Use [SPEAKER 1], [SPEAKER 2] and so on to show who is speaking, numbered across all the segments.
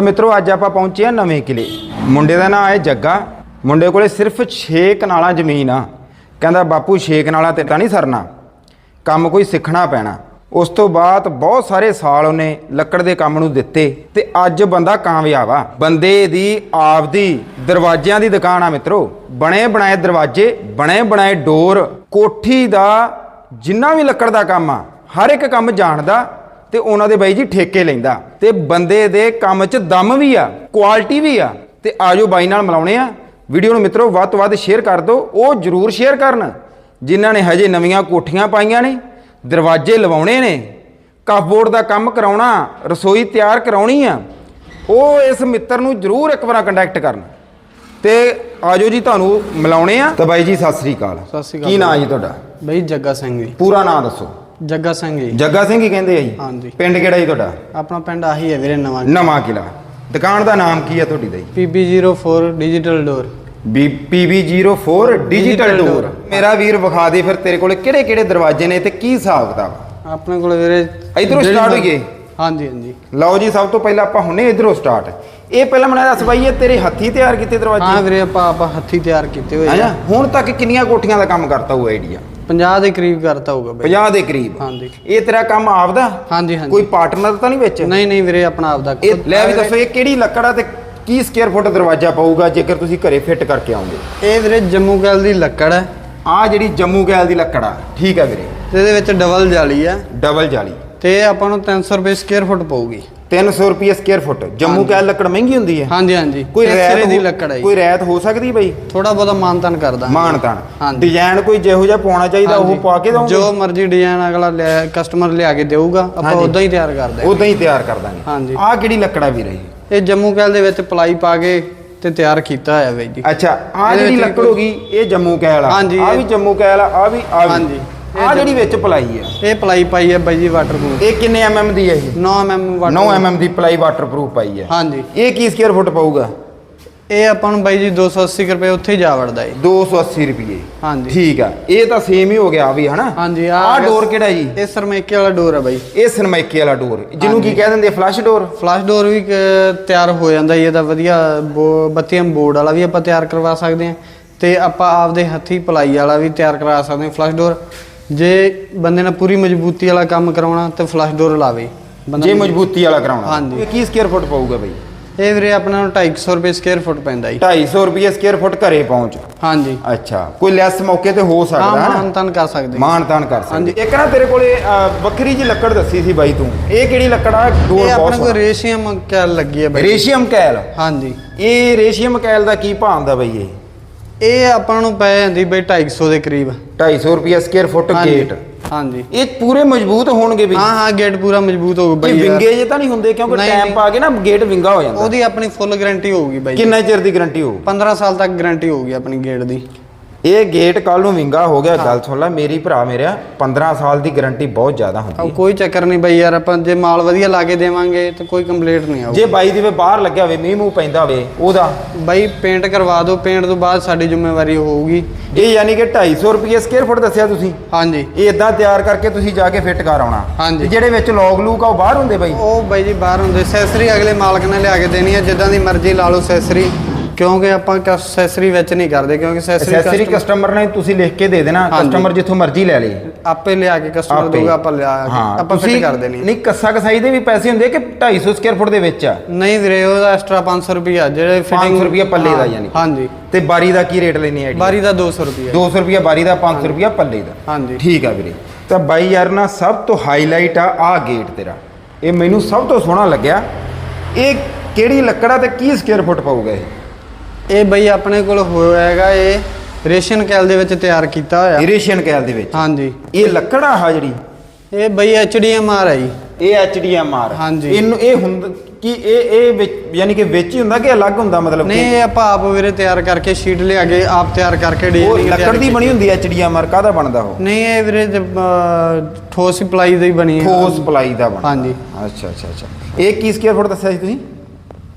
[SPEAKER 1] ਤਾਂ ਮਿੱਤਰੋ, ਅੱਜ ਆਪਾਂ ਪਹੁੰਚੇ ਆ ਨਵੇਂ ਕਿਲੇ। ਮੁੰਡੇ ਦਾ ਨਾਮ ਹੈ ਜੱਗਾ। ਮੁੰਡੇ ਕੋਲੇ ਸਿਰਫ 6 ਕਨਾਲਾਂ ਜ਼ਮੀਨ ਆ। ਕਹਿੰਦਾ, ਬਾਪੂ 6 ਕਨਾਲਾਂ ਤੇ ਤਾਂ ਨਹੀਂ ਸਰਨਾ। ਕੰਮ ਕੋਈ ਸਿੱਖਣਾ ਪੈਣਾ। ਉਸ ਤੋਂ ਬਾਅਦ ਬਹੁਤ ਸਾਰੇ ਸਾਲ ਉਹਨੇ ਲੱਕੜ ਦੇ ਕੰਮ ਨੂੰ ਦਿੱਤੇ ਤੇ ਅੱਜ ਬੰਦਾ ਕਾਮਯਾਬ ਆ। ਬੰਦੇ ਦੀ ਆਪਦੀ ਦਰਵਾਜ਼ਿਆਂ ਦੀ ਦੁਕਾਨ ਆ ਮਿੱਤਰੋ। ਬਣੇ ਬਣਾਏ ਦਰਵਾਜ਼ੇ, ਬਣੇ ਬਣਾਏ ਡੋਰ, ਕੋਠੀ ਦਾ ਜਿੰਨਾ ਵੀ ਲੱਕੜ ਦਾ ਕੰਮ ਆ, ਹਰ ਇੱਕ ਕੰਮ ਜਾਣਦਾ। ਤੇ ਉਹਨਾਂ ਦੇ ਬਾਈ ਜੀ ਠੇਕੇ ਲੈਂਦਾ। ਤੇ ਬੰਦੇ ਦੇ ਕੰਮ 'ਚ ਦਮ ਵੀ ਆ ਕੁਆਲਿਟੀ ਵੀ ਆ। ਤੇ ਆਜੋ ਬਾਈ ਨਾਲ ਮਿਲਾਉਣੇ ਆ। ਵੀਡੀਓ ਨੂੰ ਮਿੱਤਰੋ ਵੱਧ ਤੋਂ ਵੱਧ ਸ਼ੇਅਰ ਕਰ ਦਿਓ ਉਹ ਜਰੂਰ ਸ਼ੇਅਰ ਕਰਨ। ਜਿਨ੍ਹਾਂ ਨੇ ਹਜੇ ਨਵੀਆਂ ਕੋਠੀਆਂ ਪਾਈਆਂ ਨੇ ਦਰਵਾਜ਼ੇ ਲਵਾਉਣੇ ਨੇ ਕਾਫਬੋਰਡ ਦਾ ਕੰਮ ਕਰਾਉਣਾ ਰਸੋਈ ਤਿਆਰ ਕਰਾਉਣੀ ਆ ਉਹ ਇਸ ਮਿੱਤਰ ਨੂੰ ਜਰੂਰ ਇੱਕ ਵਾਰ ਕੰਟੈਕਟ ਕਰਨ। ਤੇ ਆਜੋ ਜੀ ਤੁਹਾਨੂੰ ਮਿਲਾਉਣੇ ਆ। ਤਾਂ ਬਾਈ ਜੀ ਸਤਿ ਸ੍ਰੀ ਅਕਾਲ।
[SPEAKER 2] ਸਤਿ ਸ੍ਰੀ ਅਕਾਲ
[SPEAKER 1] ਕੀ ਨਾਂ ਜੀ ਤੁਹਾਡਾ?
[SPEAKER 2] ਬਈ ਜੱਗਾ ਸਿੰਘ ਜੀ।
[SPEAKER 1] ਪੂਰਾ ਨਾਂ ਦੱਸੋ।
[SPEAKER 2] ਜੱਗਾ ਸਿੰਘ ਜੀ।
[SPEAKER 1] ਜੱਗਾ ਸਿੰਘ ਹੀ ਕਹਿੰਦੇ ਆ ਜੀ?
[SPEAKER 2] ਹਾਂਜੀ।
[SPEAKER 1] ਪਿੰਡ ਕਿਹੜਾ ਜੀ ਤੁਹਾਡਾ?
[SPEAKER 2] ਆਪਣਾ ਪਿੰਡ ਆਹੀ ਹੈ ਵੀਰੇ ਨਵਾਂ
[SPEAKER 1] ਨਵਾਂ ਕਿਲਾ ਦੁਕਾਨ ਦਾ ਨਾਮ ਕੀ ਹੈ ਤੁਹਾਡੀ ਦਾ ਜੀ?
[SPEAKER 2] PB04 digital door.
[SPEAKER 1] B PB04 digital door. ਮੇਰਾ ਵੀਰ ਵਿਖਾ ਦੇ ਫਿਰ ਤੇਰੇ ਕੋਲੇ ਕਿਹੜੇ ਕਿਹੜੇ ਦਰਵਾਜ਼ੇ ਨੇ ਤੇ ਕੀ ਹਿਸਾਬ ਕਿਤਾਬ?
[SPEAKER 2] ਆਪਣੇ ਕੋਲ ਵੀਰੇ
[SPEAKER 1] ਇੱਧਰੋਂ
[SPEAKER 2] ਮਰ-
[SPEAKER 1] ਹੋਈਏ?
[SPEAKER 2] ਹਾਂਜੀ ਹਾਂਜੀ।
[SPEAKER 1] ਲਓ ਜੀ ਸਭ ਤੋਂ ਪਹਿਲਾਂ ਆਪਾਂ ਹੁਣੇ ਇਧਰੋਂ ਸਟਾਰਟ ਇਹ ਪਹਿਲਾਂ ਮੈਨੂੰ ਦੱਸ ਬਾਈ ਇਹ ਤੇਰੇ ਹੱਥੀ ਤਿਆਰ ਕੀਤੇ
[SPEAKER 2] ਹਾਂ
[SPEAKER 1] ਦਰਵਾਜ਼ੇ
[SPEAKER 2] ਵੀਰੇ ਆਪਾਂ ਆਪਾਂ ਹੱਥੀ ਤਿਆਰ ਕੀਤੇ ਹੋਏ ਆ।
[SPEAKER 1] ਹੁਣ ਤੱਕ ਕਿੰਨੀਆਂ ਕੋਠੀਆਂ ਦਾ ਕੰਮ ਕਰਤਾ ਹੋਊ ਆਈਡੀਆ?
[SPEAKER 2] 50 ਦੇ ਕਰੀਬ ਕਰਤਾ ਹੋਊਗਾ ਬਈ।
[SPEAKER 1] 50 ਦੇ ਕਰੀਬ?
[SPEAKER 2] ਹਾਂਜੀ।
[SPEAKER 1] ਇਹ ਤੇਰਾ ਕੰਮ ਆਪਦਾ?
[SPEAKER 2] ਹਾਂਜੀ ਹਾਂਜੀ।
[SPEAKER 1] ਕੋਈ ਪਾਰਟਨਰ ਤਾਂ ਨਹੀਂ ਵਿੱਚ?
[SPEAKER 2] ਨਹੀਂ ਨਹੀਂ ਵੀਰੇ ਆਪਣਾ ਆਪਦਾ
[SPEAKER 1] ਇਹ ਲੈ ਵੀ ਦੱਸੋ ਇਹ ਕਿਹੜੀ ਲੱਕੜ ਆ ਤੇ ਕੀ ਸਕੁਅਰ ਫੁੱਟ ਦਰਵਾਜ਼ਾ ਪਊਗਾ ਜੇਕਰ ਤੁਸੀਂ ਘਰੇ ਫਿੱਟ ਕਰਕੇ ਆਉਂਗੇ
[SPEAKER 2] ਇਹ ਵੀਰੇ ਜੰਮੂ ਕੈਲ ਦੀ ਲੱਕੜ ਹੈ।
[SPEAKER 1] ਆ ਜਿਹੜੀ ਜੰਮੂ ਗੈਲ ਦੀ ਲੱਕੜ ਆ ਠੀਕ ਆ ਵੀਰੇ।
[SPEAKER 2] ਤੇ ਇਹਦੇ ਵਿੱਚ ਡਬਲ ਜਾਲੀ ਹੈ
[SPEAKER 1] ਡਬਲ ਜਾਲੀ।
[SPEAKER 2] ਤੇ ਇਹ ਆਪਾਂ ਨੂੰ 300 ਰੁਪਏ ਸਕੁਅਰ ਫੁੱਟ ਪਊਗੀ।
[SPEAKER 1] 300 ਰੁਪਏ ਸਕੁਅਰ ਫੁੱਟ ਜੰਮੂ ਗੈਲ ਲੱਕੜ ਮਹਿੰਗੀ ਹੁੰਦੀ ਹੈ?
[SPEAKER 2] ਹਾਂਜੀ ਹਾਂਜੀ।
[SPEAKER 1] ਕੋਈ
[SPEAKER 2] ਸਿਰੇ ਦੀ ਲੱਕੜ ਹੈ।
[SPEAKER 1] ਕੋਈ ਰੈਤ ਹੋ ਸਕਦੀ ਬਈ?
[SPEAKER 2] ਥੋੜਾ ਬਹੁਤਾ ਮਾਨਤਨ ਕਰਦਾ।
[SPEAKER 1] ਮਾਨ ਤਾਨ
[SPEAKER 2] ਹਾਂਜੀ।
[SPEAKER 1] ਡਿਜ਼ਾਈਨ ਕੋਈ ਜਿਹੋ ਜਿਹਾ ਪਾਉਣਾ ਚਾਹੀਦਾ ਉਹ। ਪਾ ਕੇ ਦਵਾਂਗੇ
[SPEAKER 2] ਜੋ ਮਰਜ਼ੀ ਡਿਜ਼ਾਈਨ ਅਗਲਾ ਕਸਟਮਰ ਲਿਆ ਕੇ ਦੇਊਗਾ ਆਪਾਂ। ਉਦਾਂ ਹੀ ਤਿਆਰ ਕਰਦੇ
[SPEAKER 1] ਉਦਾਂ ਹੀ ਤਿਆਰ ਕਰ ਦਾਂਗੇ
[SPEAKER 2] ਹਾਂਜੀ।
[SPEAKER 1] ਆਹ ਕਿਹੜੀ ਲੱਕੜ ਆ ਵੀਰੇ
[SPEAKER 2] ਇਹ ਜੰਮੂ ਕੈਲ ਦੇ ਵਿੱਚ ਪਲਾਈ ਪਾ ਕੇ ਤੇ ਤਿਆਰ ਕੀਤਾ ਹੋਇਆ ਬਈ ਜੀ।
[SPEAKER 1] ਅੱਛਾ ਆਹ ਜਿਹੜੀ ਲੱਕੜ ਹੋ ਗਈ ਇਹ ਜੰਮੂ ਕੈਲ ਆ। ਆ ਵੀ ਜੰਮੂ ਕੈਲ ਆ ਆ ਵੀ ਆ ਵੀ।
[SPEAKER 2] ਹਾਂਜੀ।
[SPEAKER 1] ਆਹ ਜਿਹੜੀ ਵਿੱਚ ਪਲਾਈ ਆ
[SPEAKER 2] ਇਹ ਪਲਾਈ ਪਾਈ ਹੈ ਬਾਈ ਜੀ ਵਾਟਰਪ੍ਰੂਫ
[SPEAKER 1] ਇਹ ਕਿੰਨੇ ਐਮਐਮ ਦੀ ਹੈ ਇਹ?
[SPEAKER 2] 9 mm
[SPEAKER 1] 9 ਐਮਐਮ ਦੀ ਪਲਾਈ ਵਾਟਰਪ੍ਰੂਫ ਪਾਈ ਹੈ।
[SPEAKER 2] ਹਾਂਜੀ।
[SPEAKER 1] ਇਹ ਕੀ ਸਕੁਅਰ ਫੁੱਟ ਪਊਗਾ?
[SPEAKER 2] ਇਹ ਆਪਾਂ ਨੂੰ ਬਾਈ ਜੀ 280 ਕੁ ਰੁਪਏ ਉੱਥੇ ਜਾ ਵੜਦਾ ਜੀ।
[SPEAKER 1] 280 ਰੁਪਏ
[SPEAKER 2] ਹਾਂਜੀ।
[SPEAKER 1] ਠੀਕ ਆ। ਇਹ ਤਾਂ ਸੇਮ ਹੀ ਹੋ ਗਿਆ ਆ ਵੀ ਹਨਾ?
[SPEAKER 2] ਹਾਂਜੀ
[SPEAKER 1] ਆਹ ਡੋਰ ਕਿਹੜਾ ਜੀ?
[SPEAKER 2] ਇਹ ਸਰਮੇਕੇ ਵਾਲਾ ਡੋਰ ਹੈ ਬਾਈ।
[SPEAKER 1] ਇਹ ਸਨਮਾਈਕੇ ਵਾਲਾ ਡੋਰ ਜਿਹਨੂੰ ਕੀ ਕਹਿ ਦਿੰਦੇ ਫਲਸ਼ ਡੋਰ
[SPEAKER 2] ਫਲੈਸ਼ ਡੋਰ ਵੀ ਤਿਆਰ ਹੋ ਜਾਂਦਾ ਇਹਦਾ ਵਧੀਆ 32 ਬੋਰਡ ਵਾਲਾ ਵੀ ਆਪਾਂ ਤਿਆਰ ਕਰਵਾ ਸਕਦੇ ਹਾਂ। ਤੇ ਆਪਾਂ ਆਪਦੇ ਹੱਥੀ ਪਲਾਈ ਵਾਲਾ ਵੀ ਤਿਆਰ ਕਰਵਾ ਸਕਦੇ ਫਲੈਸ਼ ਡੋਰ ਜੇ ਬੰਦੇ ਨੇ ਪੂਰੀ ਮਜ਼ਬੂਤੀ ਵਾਲਾ ਕੰਮ ਕਰਾਉਣਾ ਤੇ ਫਲੈਸ਼ ਡੋਰ ਲਾਵੇ। ਬੰਦਾ
[SPEAKER 1] ਜੇ ਮਜ਼ਬੂਤੀ ਵਾਲਾ ਕਰਾਉਣਾ।
[SPEAKER 2] ਹਾਂਜੀ।
[SPEAKER 1] ਇਹ ਕੀ ਸਕੁਅਰ ਫੁੱਟ ਪਊਗਾ ਬਈ?
[SPEAKER 2] ਇਹ ਵੀਰੇ ਆਪਣਾ ਨੂੰ 250 ਰੁਪਏ ਸਕੁਅਰ ਫੁੱਟ ਪੈਂਦਾ ਜੀ।
[SPEAKER 1] 250 ਰੁਪਏ ਸਕੁਅਰ ਫੁੱਟ ਘਰੇ ਪਹੁੰਚ।
[SPEAKER 2] ਹਾਂਜੀ।
[SPEAKER 1] ਅੱਛਾ ਕੋਈ ਲੈਸ ਮੌਕੇ ਤੇ ਹੋ
[SPEAKER 2] ਹਾਂ
[SPEAKER 1] ਸਕਦਾ ਹੈ
[SPEAKER 2] ਮਾਨ ਤਾਨ ਕਰ ਸਕਦੇ।
[SPEAKER 1] ਮਾਨ ਤਾਨ ਕਰ ਸਕਦੇ।
[SPEAKER 2] ਹਾਂਜੀ।
[SPEAKER 1] ਇੱਕ ਨਾ ਤੇਰੇ ਕੋਲੇ ਅ, ਵੱਖਰੀ ਜੀ ਲੱਕੜ ਦੱਸੀ ਸੀ ਬਾਈ ਤੂੰ। ਇਹ ਕਿਹੜੀ ਲੱਕੜ ਆ? ਡੋਰ
[SPEAKER 2] ਇਹ ਆਪਣੇ ਕੋਲ ਰੇਸ਼ੀਅਮ ਕੈਲ ਲੱਗੀ ਹੈ ਬਾਈ।
[SPEAKER 1] ਰੇਸ਼ੀਅਮ ਕੈਲ?
[SPEAKER 2] ਹਾਂਜੀ।
[SPEAKER 1] ਇਹ ਰੇਸ਼ੀਅਮ ਕੈਲ ਦਾ ਕੀ ਭਾਅ ਆਉਂਦਾ ਬਈ ਇਹ?
[SPEAKER 2] ਇਹ ਆਪਾਂ ਨੂੰ ਪੈ ਜਾਂਦੀ ਬਈ 250 ਦੇ ਕਰੀਬ।
[SPEAKER 1] 250 ਰੁਪਏ ਸਕੁਅਰ ਫੁੱਟ
[SPEAKER 2] ਹਾਂਜੀ
[SPEAKER 1] ਗੇਟ
[SPEAKER 2] ਹਾਂਜੀ।
[SPEAKER 1] ਇਹ ਪੂਰੇ ਮਜ਼ਬੂਤ ਹੋਣਗੇ ਬਈ
[SPEAKER 2] ਹਾਂ ਹਾਂ ਗੇਟ ਪੂਰਾ ਮਜ਼ਬੂਤ ਹੋਊਗਾ
[SPEAKER 1] ਇਹ
[SPEAKER 2] ਬਾਈ ਯਾਰ।
[SPEAKER 1] ਵਿੰਗੇ ਜੇ ਤਾਂ ਨਹੀਂ ਹੁੰਦੇ ਕਿਉਂਕਿ
[SPEAKER 2] ਨਹੀਂ,
[SPEAKER 1] ਟਾਈਮ
[SPEAKER 2] ਨਹੀਂ।
[SPEAKER 1] ਪਾ ਕੇ ਨਾ ਗੇਟ ਵਿੰਗਾ ਹੋ ਜਾਂਦਾ।
[SPEAKER 2] ਉਹਦੀ ਆਪਣੀ ਫੁੱਲ ਗਾਰੰਟੀ ਹੋਊਗੀ ਬਾਈ।
[SPEAKER 1] ਕਿੰਨਾ ਚਿਰ ਦੀ ਗਾਰੰਟੀ ਹੋਊ?
[SPEAKER 2] 15 ਸਾਲ ਤੱਕ ਗਾਰੰਟੀ ਹੋਊਗੀ ਆਪਣੀ ਗੇਟ ਦੀ।
[SPEAKER 1] ਇਹ ਗੇਟ ਕੱਲ ਨੂੰ ਵਿੰਗਾ ਹੋ ਗਿਆ ਗੱਲ ਸੁਣ ਲੈ ਮੇਰੀ ਭਰਾ ਮੇਰਾ 15 ਸਾਲ ਦੀ ਗਾਰੰਟੀ ਬਹੁਤ ਜ਼ਿਆਦਾ ਹੁੰਦੀ ਹੈ।
[SPEAKER 2] ਕੋਈ ਚੱਕਰ ਨਹੀਂ ਬਾਈ ਯਾਰ ਆਪਾਂ ਜੇ ਮਾਲ ਵਧੀਆ ਲਾ ਕੇ ਦੇਵਾਂਗੇ ਤਾਂ ਕੋਈ ਕੰਪਲੇਂਟ ਨਹੀਂ ਆਊਗੀ।
[SPEAKER 1] ਜੇ ਬਾਈ ਦੀ ਵੇ ਬਾਹਰ ਲੱਗਿਆ ਹੋਵੇ ਮੀਂਹ ਮੂੰਹ ਪੈਂਦਾ ਹੋਵੇ ਉਹਦਾ।
[SPEAKER 2] ਬਾਈ ਪੇਂਟ ਕਰਵਾ ਦਿਓ ਪੇਂਟ ਤੋਂ ਬਾਅਦ ਸਾਡੀ ਜ਼ਿੰਮੇਵਾਰੀ ਹੋਊਗੀ।
[SPEAKER 1] ਇਹ ਯਾਨੀ ਕਿ 250 ਰੁਪਏ ਸਕੁਅਰ ਫੁੱਟ ਦੱਸਿਆ ਤੁਸੀਂ?
[SPEAKER 2] ਹਾਂਜੀ।
[SPEAKER 1] ਇਹ ਇਦਾਂ ਤਿਆਰ ਕਰਕੇ ਤੁਸੀਂ ਜਾ ਕੇ ਫਿੱਟ ਕਰ ਆਉਣਾ।
[SPEAKER 2] ਹਾਂਜੀ।
[SPEAKER 1] ਜਿਹੜੇ ਵਿੱਚ ਲੌਗ ਲੂਕ ਆ ਉਹ ਬਾਹਰ ਹੁੰਦੇ ਬਾਈ?
[SPEAKER 2] ਉਹ ਬਾਈ ਜੀ ਬਾਹਰ ਹੁੰਦੇ ਸੈਸਰੀ ਅਗਲੇ ਮਾਲਕ ਨੇ ਲਿਆ ਕੇ ਦੇਣੀ ਹੈ ਜਿੱਦਾਂ ਦੀ ਮਰਜ਼ੀ ਲਾ ਲਓ ਸੈਸਰੀ ਕਿਉਂਕਿ ਆਪਾਂ ਸੈਸਰੀ ਵਿੱਚ ਨਹੀਂ ਕਰਦੇ ਕਿਉਂਕਿ ਸੈਸਰੀ
[SPEAKER 1] ਐਕਸੈਸਰੀ ਕਸਟਮਰ ਨੇ ਤੁਸੀਂ ਲਿਖ ਕੇ ਦੇ ਦੇਣਾ
[SPEAKER 2] ਹਾਂਜੀ।
[SPEAKER 1] ਕਸਟਮਰ ਜਿੱਥੋਂ ਮਰਜ਼ੀ ਲੈ ਲੇ
[SPEAKER 2] ਆਪੇ ਲਿਆ ਕੇ ਕਸਟਮਰ
[SPEAKER 1] ਆਪੇ।
[SPEAKER 2] ਦਊਗਾ ਆਪਾਂ ਲਿਆ ਕੇ ਆਪਾਂ ਫਿੱਟ
[SPEAKER 1] ਤੁਸੀਂ-
[SPEAKER 2] ਕਰ ਦੇਣੀ
[SPEAKER 1] ਨਹੀਂ ਕੱਸਾ ਕਸਾਈ ਦੇ ਵੀ ਪੈਸੇ ਹੁੰਦੇ ਕਿ 250 ਸਕੁਅਰ ਫੁੱਟ ਦੇ ਵਿੱਚ ਆ?
[SPEAKER 2] ਨਹੀਂ ਵੀਰੇ ਉਹਦਾ ਐਕਸਟਰਾ 500 ਰੁਪਿਆ ਜਿਹੜੇ
[SPEAKER 1] 500
[SPEAKER 2] ਫਿਟਿੰਗ
[SPEAKER 1] ਰੁਪਏ ਪੱਲੇ ਦਾ ਯਾਨੀ।
[SPEAKER 2] ਹਾਂਜੀ।
[SPEAKER 1] ਤੇ ਬਾਰੀ ਦਾ ਕੀ ਰੇਟ ਲੈਣੀ ਹੈ
[SPEAKER 2] ਬਾਰੀ ਦਾ 200 ਰੁਪਿਆ
[SPEAKER 1] 200 ਰੁਪਏ ਬਾਰੀ ਦਾ 500 ਰੁਪਏ ਪੱਲੇ ਦਾ।
[SPEAKER 2] ਹਾਂਜੀ।
[SPEAKER 1] ਠੀਕ ਆ ਵੀਰੇ। ਤਾਂ ਬਾਈ ਯਾਰ ਨਾ ਸਭ ਤੋਂ ਹਾਈਲਾਈਟ ਆ ਆ ਗੇਟ ਤੇਰਾ। ਇਹ ਮੈਨੂੰ ਸਭ ਤੋਂ ਸੋਹਣਾ ਲੱਗਿਆ। ਇਹ ਕਿਹੜੀ ਲੱਕੜਾ ਤੇ ਕੀ ਸਕੁਅਰ ਫੁੱਟ ਪਊਗਾ ਇਹ?
[SPEAKER 2] ਇਹ ਬਈ ਆਪਣੇ ਕੋਲ ਹੋਇਆ ਹੈਗਾ ਇਹ ਰੇਸ਼ਨ ਕੈਲ ਦੇ ਵਿੱਚ ਤਿਆਰ ਕੀਤਾ ਹੋਇਆ।
[SPEAKER 1] ਇਰੇਸ਼ੀਅਨ ਕੈਲ ਦੇ ਵਿੱਚ?
[SPEAKER 2] ਹਾਂਜੀ।
[SPEAKER 1] ਇਹ ਲੱਕੜ ਆ ਆਹ ਜਿਹੜੀ?
[SPEAKER 2] ਇਹ ਬਈ ਐਚਡੀਐਮਆਰ ਹੈ ਜੀ।
[SPEAKER 1] ਇਹ ਐਚਡੀਐਮਆਰ
[SPEAKER 2] ਹਾਂਜੀ।
[SPEAKER 1] ਇਹਨੂੰ ਇਹ ਹੁੰਦਾ ਕਿ ਇਹ ਇਹ ਵਿੱਚ ਯਾਨੀ ਕਿ ਵਿੱਚ ਹੀ ਹੁੰਦਾ ਕਿ ਅਲੱਗ ਹੁੰਦਾ ਮਤਲਬ
[SPEAKER 2] ਨਹੀਂ
[SPEAKER 1] ਕਿ
[SPEAKER 2] ਇਹ ਆਪਾਂ ਆਪ ਵੀਰੇ ਤਿਆਰ ਕਰਕੇ ਸ਼ੀਟ ਲਿਆ ਕੇ ਆਪ ਤਿਆਰ ਕਰਕੇ
[SPEAKER 1] ਉਹ
[SPEAKER 2] designing
[SPEAKER 1] ਲੱਕੜ
[SPEAKER 2] ਤਿਆਰ
[SPEAKER 1] ਦੀ। ਬਣੀ ਹੁੰਦੀ ਐਚਡੀਐਮਆਰ ਕਾਹਦਾ ਬਣਦਾ ਉਹ?
[SPEAKER 2] ਨਹੀਂ ਇਹ ਵੀਰੇ ਜ- ਅਹ ਠੋਸ ਪਲਾਈ ਦੀ ਬਣੀ ਹੈ
[SPEAKER 1] ਠੋਸ ਪਲਾਈ ਦਾ ਬਣਦਾ।
[SPEAKER 2] ਹਾਂਜੀ।
[SPEAKER 1] ਅੱਛਾ ਅੱਛਾ ਅੱਛਾ। ਇਹ ਕੀ ਸਕੁਅਰ ਫੁੱਟ ਦੱਸਿਆ ਸੀ ਤੁਸੀਂ?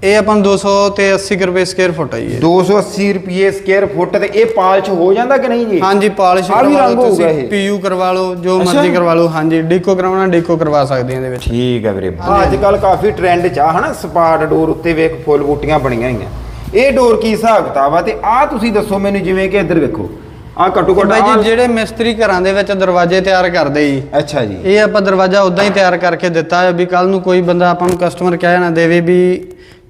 [SPEAKER 2] ਇਹ ਆਪਾਂ ਨੂੰ 200 ਤੇ 80 ਕੁ ਰੁਪਏ ਸਕੁਅਰ ਫੁੱਟ ਆ ਜੀ ਇਹ।
[SPEAKER 1] 280 ਰੁਪਏ ਸਕੁਅਰ ਫੁੱਟ ਤੇ ਇਹ ਪਾਲਚ ਹੋ ਜਾਂਦਾ ਕਿ ਨਹੀਂ ਜੀ?
[SPEAKER 2] ਹਾਂਜੀ ਪਾਲਿਸ਼ ਕਰਵਾ ਲਓ ਤੁਸੀਂ? ਪੀਯੂ ਕਰਵਾ ਲਓ ਜੋ। ਮਰਜ਼ੀ ਕਰਵਾ ਲਓ ਹਾਂਜੀ ਡੀਕੋ ਕਰਵਾਉਣਾ ਡੀਕੋ ਕਰਵਾ ਸਕਦੇ ਆ ਇਹਦੇ ਵਿੱਚ।
[SPEAKER 1] ਠੀਕ ਹੈ ਵੀਰੇ। ਅੱਜ ਕੱਲ ਕਾਫੀ ਟ੍ਰੈਂਡ ਚ ਆ ਹਨਾ? ਸਪਾਟ ਡੋਰ ਉੱਤੇ ਵੇਖ ਫੁੱਲ ਬੂਟੀਆਂ ਬਣੀਆਂ ਹੋਈਆਂ। ਇਹ ਡੋਰ ਕੀ ਹਿਸਾਬ ਕਿਤਾਬ ਆ? ਤੇ ਆ ਤੁਸੀਂ ਦੱਸੋ ਮੈਨੂੰ ਜਿਵੇਂ ਕਿ ਇੱਧਰ ਵੇਖੋ। ਆ ਘੱਟੋ ਘੱਟ
[SPEAKER 2] ਬਾਈ ਜੀ ਜਿਹੜੇ ਮਿਸਤਰੀ ਘਰਾਂ ਦੇ ਵਿੱਚ ਦਰਵਾਜ਼ੇ ਤਿਆਰ ਕਰਦੇ ਜੀ
[SPEAKER 1] ਅੱਛਾ ਜੀ।
[SPEAKER 2] ਇਹ ਆਪਾਂ ਦਰਵਾਜ਼ਾ ਉਦਾਂ ਹੀ ਤਿਆਰ ਕਰਕੇ ਦਿੱਤਾ ਹੈ ਵੀ ਕੱਲ ਨੂੰ ਕੋਈ ਬੰਦਾ ਆਪਾਂ ਨੂੰ ਕਸਟਮਰ ਕਹਿ ਨਾ ਦੇਵੇ ਵੀ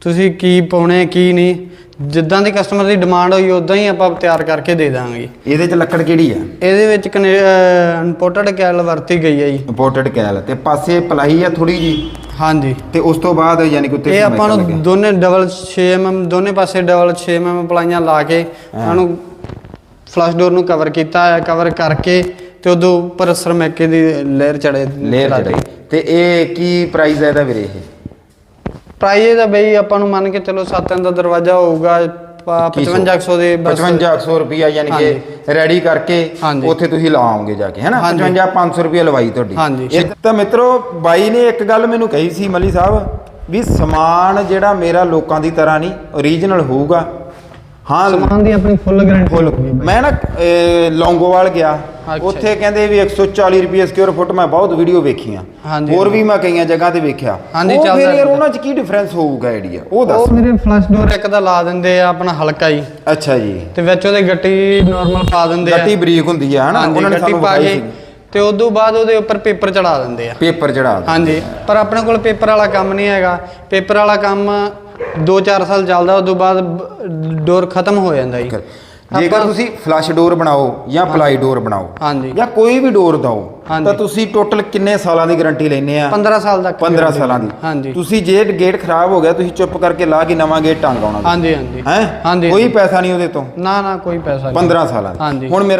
[SPEAKER 2] ਤੁਸੀਂ ਕੀ ਪਾਉਣੇ ਕੀ ਨਹੀਂ ਜਿੱਦਾਂ ਦੀ ਕਸਟਮਰ ਦੀ ਡਿਮਾਂਡ ਹੋਈ ਉਦਾਂ ਹੀ ਆਪਾਂ ਤਿਆਰ ਕਰਕੇ ਦੇ ਦਾਂਗੇ।
[SPEAKER 1] ਇਹਦੇ ਚ ਲੱਕੜ ਕਿਹੜੀ ਆ?
[SPEAKER 2] ਇਹਦੇ ਵਿੱਚ ਇੰਪੋਰਟਡ ਕੈਲ ਵਰਤੀ ਗਈ ਹੈ ਜੀ।
[SPEAKER 1] ਇੰਪੋਰਟਡ ਕੈਲ ਤੇ ਪਾਸੇ ਪਲਾਈ ਆ ਥੋੜੀ ਜੀ
[SPEAKER 2] ਹਾਂਜੀ।
[SPEAKER 1] ਤੇ ਉਸ ਤੋਂ ਬਾਅਦ ਯਾਨੀ ਕਿ ਉੱਤੇ
[SPEAKER 2] ਇਹ ਆਪਾਂ। ਨੂੰ ਦੋਨੇ ਡਬਲ 6 mm ਦੋਨੇ ਪਾਸੇ ਡਬਲ 6 mm ਪਲਾਈਆਂ ਲਾ ਕੇ ਇਹਨਾਂ ਨੂੰ ਫਲਸ਼ ਡੋਰ ਨੂੰ ਕਵਰ ਕੀਤਾ ਹੈ ਕਵਰ ਕਰਕੇ ਤੇ ਉਦੋਂ ਉੱਪਰ ਸਰਮੈਕੇ ਦੀ ਲੇਅਰ ਚੜੇ
[SPEAKER 1] ਲੇਅਰ ਚੜਾਈ ਤੇ ਇਹ ਕੀ ਪ੍ਰਾਈਸ ਹੈ ਇਹਦਾ ਵੀਰੇ ਇਹ?
[SPEAKER 2] ਪ੍ਰਾਈਸ ਦਾ ਬਈ ਆਪਾਂ ਨੂੰ ਮੰਨ ਕੇ ਚਲੋ 7 ਇੰਚ ਦਾ ਦਰਵਾਜ਼ਾ ਹੋਊਗਾ ਪ- 5500 ਦੇ ਬਸ
[SPEAKER 1] 5500 ਰੁਪਿਆ ਯਾਨੀ ਕਿ ਰੈਡੀ ਕਰਕੇ। ਉੱਥੇ ਤੁਸੀਂ ਲਾਓਗੇ ਜਾ ਕੇ ਹੈਨਾ
[SPEAKER 2] ਹਾਂਜੀ।
[SPEAKER 1] 55500 ਰੁਪਿਆ ਲਵਾਈ ਤੁਹਾਡੀ। ਇਹ ਤਾਂ ਮਿੱਤਰੋ ਬਾਈ ਨੇ ਇੱਕ ਗੱਲ ਮੈਨੂੰ ਕਹੀ ਸੀ ਮਲੀ ਸਾਹਿਬ ਵੀ ਸਮਾਨ ਜਿਹੜਾ ਮੇਰਾ ਲੋਕਾਂ ਦੀ ਤਰ੍ਹਾਂ ਨਹੀਂ ਓਰੀਜਨਲ ਹੋਊਗਾ ਹਾਂ।
[SPEAKER 2] ਸਮਾਨ ਦੀ ਆਪਣੀ ਫੁੱਲ ਗਾਰੰਟੀ
[SPEAKER 1] ਫੁੱਲ ਮੈਂ ਨਾ ਲੌਂਗੋਵਾਲ ਗਿਆ। ਉੱਥੇ ਕਹਿੰਦੇ ਵੀ 140 ਰੁਪਏ ਸਕੁਅਰ ਫੁੱਟ ਮੈਂ ਬਹੁਤ ਵੀਡੀਓ ਵੇਖੀਆਂ। ਹੋਰ ਵੀ ਮੈਂ ਕਈਆਂ ਜਗ੍ਹਾ ਤੇ ਵੇਖਿਆ।
[SPEAKER 2] ਹਾਂਜੀ, ਚੱਲਦਾ
[SPEAKER 1] ਫਿਰ ਯਾਰ। ਉਹਨਾਂ 'ਚ ਕੀ ਡਿਫਰੈਂਸ ਹੋਊਗਾ ਆਈਡੀਆ ਉਹ ਦੱਸ।
[SPEAKER 2] ਉਹ ਮੇਰੇ ਫਲਸ਼ ਡੋਰ ਇੱਕ ਦਾ ਲਾ ਦਿੰਦੇ ਆ ਆਪਣਾ ਹਲਕਾ ਹੀ।
[SPEAKER 1] ਅੱਛਾ ਜੀ।
[SPEAKER 2] ਤੇ ਵਿੱਚ ਉਹਦੇ ਗੱਟੀ ਨਾਰਮਲ ਪਾ ਦਿੰਦੇ ਆ।
[SPEAKER 1] ਗੱਟੀ ਬਰੀਕ ਹੁੰਦੀ ਆ ਹਨਾ? ਉਹਨਾਂ ਨੇ
[SPEAKER 2] ਗੱਟੀ
[SPEAKER 1] ਸਾਨੂੰ
[SPEAKER 2] ਪਾ ਤੇ ਉਦੋਂ ਬਾਅਦ ਉਹਦੇ ਉੱਪਰ ਪੇਪਰ ਚੜਾ ਦਿੰਦੇ ਆ।
[SPEAKER 1] ਪੇਪਰ ਚੜਾ।
[SPEAKER 2] ਹਾਂਜੀ ਪਰ ਆਪਣੇ ਕੋਲ ਪੇਪਰ ਵਾਲਾ ਕੰਮ ਨਹੀਂ ਹੈਗਾ। ਪੇਪਰ ਵਾਲਾ ਕੰਮ 2-4 ਸਾਲ ਚੱਲਦਾ ਉਦੋਂ ਬਾਅਦ ਬ- ਡੋਰ ਖਤਮ ਹੋ ਜਾਂਦਾ ਜੀ।
[SPEAKER 1] ਜੇਕਰ ਤੁਸੀਂ ਫਲਸ਼ ਡੋਰ ਬਣਾਓ ਜਾਂ ਪਲਾਈ ਡੋਰ ਬਣਾਓ
[SPEAKER 2] ਹਾਂਜੀ।
[SPEAKER 1] ਜਾਂ ਕੋਈ ਵੀ ਡੋਰ ਦਓ। ਤਾਂ ਤੁਸੀਂ ਟੋਟਲ ਕਿੰਨੇ ਸਾਲਾਂ ਦੀ ਗਾਰੰਟੀ ਲੈਨੇ ਆ?
[SPEAKER 2] 15 ਸਾਲ ਤੱਕ
[SPEAKER 1] 15 ਸਾਲਾਂ ਦੀ।
[SPEAKER 2] ਹਾਂਜੀ।
[SPEAKER 1] ਤੁਸੀਂ ਜੇ ਗੇਟ ਖਰਾਬ ਹੋ ਗਿਆ ਤੁਸੀਂ ਚੁੱਪ ਕਰਕੇ ਲਾ ਕੇ ਨਵਾਂ ਗੇਟ ਟੰਗ ਆਉਣਾ।
[SPEAKER 2] ਹਾਂਜੀ ਹਾਂਜੀ।
[SPEAKER 1] ਹੈ?
[SPEAKER 2] ਹਾਂਜੀ
[SPEAKER 1] ਕੋਈ ਪੈਸਾ ਨਹੀਂ ਉਹਦੇ ਤੋਂ।
[SPEAKER 2] ਨਾ ਨਾ ਕੋਈ ਪੈਸਾ ਨਹੀਂ।
[SPEAKER 1] 15 ਸਾਲਾਂ ਦੀ।
[SPEAKER 2] ਹਾਂਜੀ।
[SPEAKER 1] ਹੁਣ